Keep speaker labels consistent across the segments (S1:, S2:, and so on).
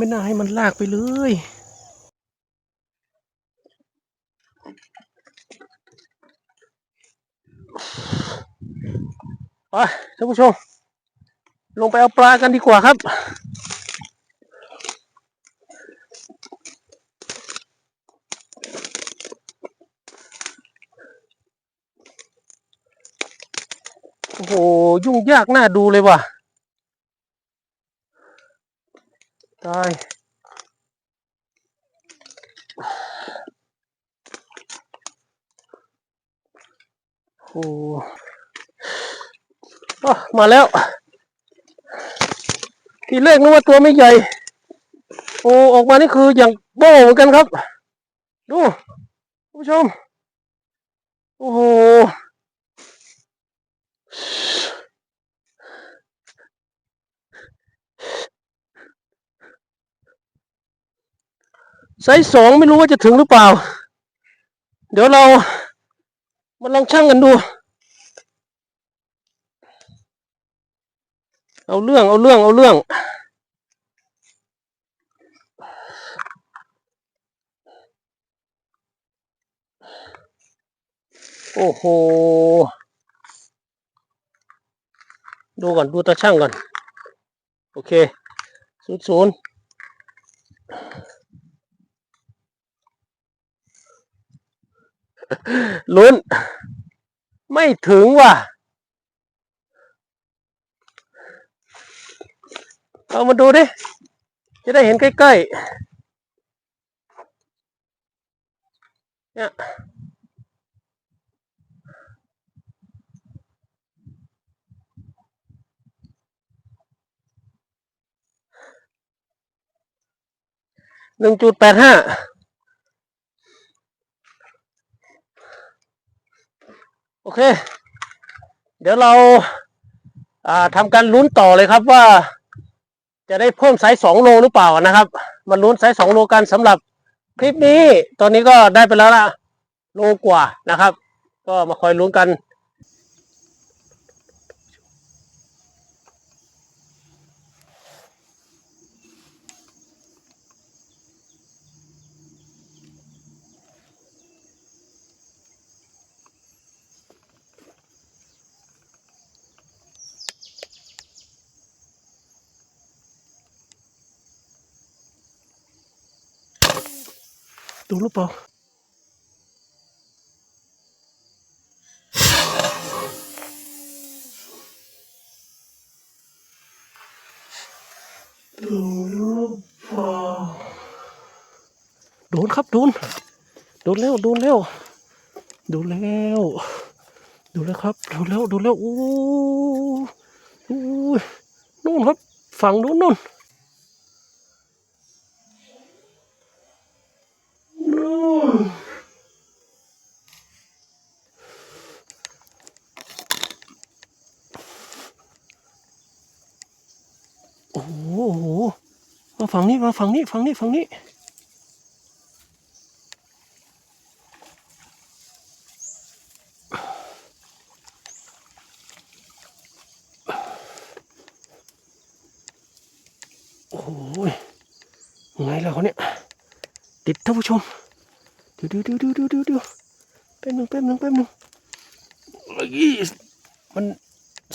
S1: ไม่น่าให้มันลากไปเลย ไปท่านผู้ชม ลงไปเอาปลากันดีกว่าครับ โอ้โห ยุ่งยากน่าดูเลยว่ะ ตายโอ้มาแล้ว ทีแรกนึกว่าตัวไม่ใหญ่ โอ้ออกมานี่คืออย่างโบ้เหมือนกันครับ ดูคุณผู้ชม โอ้โห ไซส์สองไม่รู้ว่าจะถึงหรือเปล่า เดี๋ยวเรามาลองชั่งกันดู เอาเรื่อง เอาเรื่อง เอาเรื่อง โอ้โห ดูก่อน ดูตาช่างก่อน โอเคศูนย์ศูนย์ ลุ้น ไม่ถึงว่ะ เอามาดูดิ จะได้เห็นใกล้ๆ เนี่ยหนึ่งจุดแปดห้า อเค เดี๋ยวเราอ่าทำการลุ้นต่อเลยครับว่า จะได้เพิ่มไซส์สองโลหรือเปล่านะครับมาลุ้นไซส์สองโลกันสำหรับคลิปนี้ ตอนนี้ก็ได้ไปแล้วละโลกว่านะครับ ก็มาคอยลุ้นกัน ดูหรือเปล่าดูหรือเปล่าโดนครับโดนโดนแล้วโดนแล้วโดนแล้วโดนแล้วครับโดนแล้วโดนแล้วโอ้โอ้ยนู่นครับฝั่งนู้นนู่น อ้โหโอ้โหมาฝั่งนี้มาฝั่งนี้ฝั่งนี้ฝั่งนี้โอ้ยไงล่ะเขาเนี่ยติดท่านผู้ชมเดี๋ยวดี๋ยวเดี๋ยวเดี๋ยวเดี๋ยวเดี๋ยวแป๊บหนึ่งแป๊บหนึ่งแป๊บหนึ่งเอ้ยมัน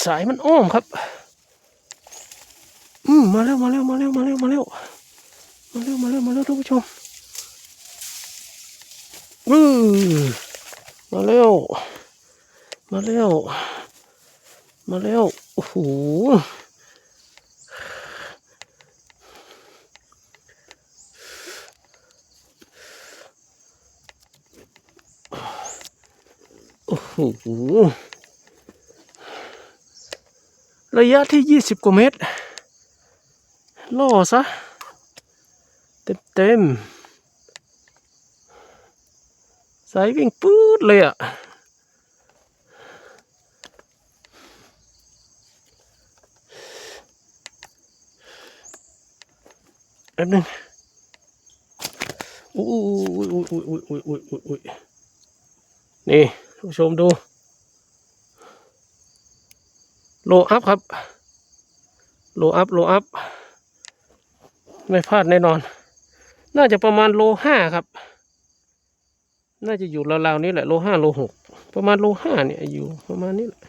S1: สายมันอ้อมครับ มาแล้วมาแล้วมาแล้วมาแล้วมาแล้วมาแล้วมาแล้วมาแล้วท่านผู้ชมอือมาแล้วมาแล้วมาแล้วโอ้โหโอ้โหระยะที่ยี่สิบกว่าเมตร ล่อซะ เต็มเต็มๆสายวิ่งปื๊ดเลยอะแป๊บนึงอุ้ยอุ้ยอุ้ยอุ้ยอุ้ยอุ้ยอุ้ยอุ้ยนี่ผู้ชมดู โลอัพครับ โลอัพ โลอัพ ไม่พลาดแน่นอน น่าจะประมาณโลห้าครับ น่าจะอยู่ราวๆนี้แหละโลห้าโลหกประมาณโลห้าเนี่ยอยู่ประมาณนี้แหละ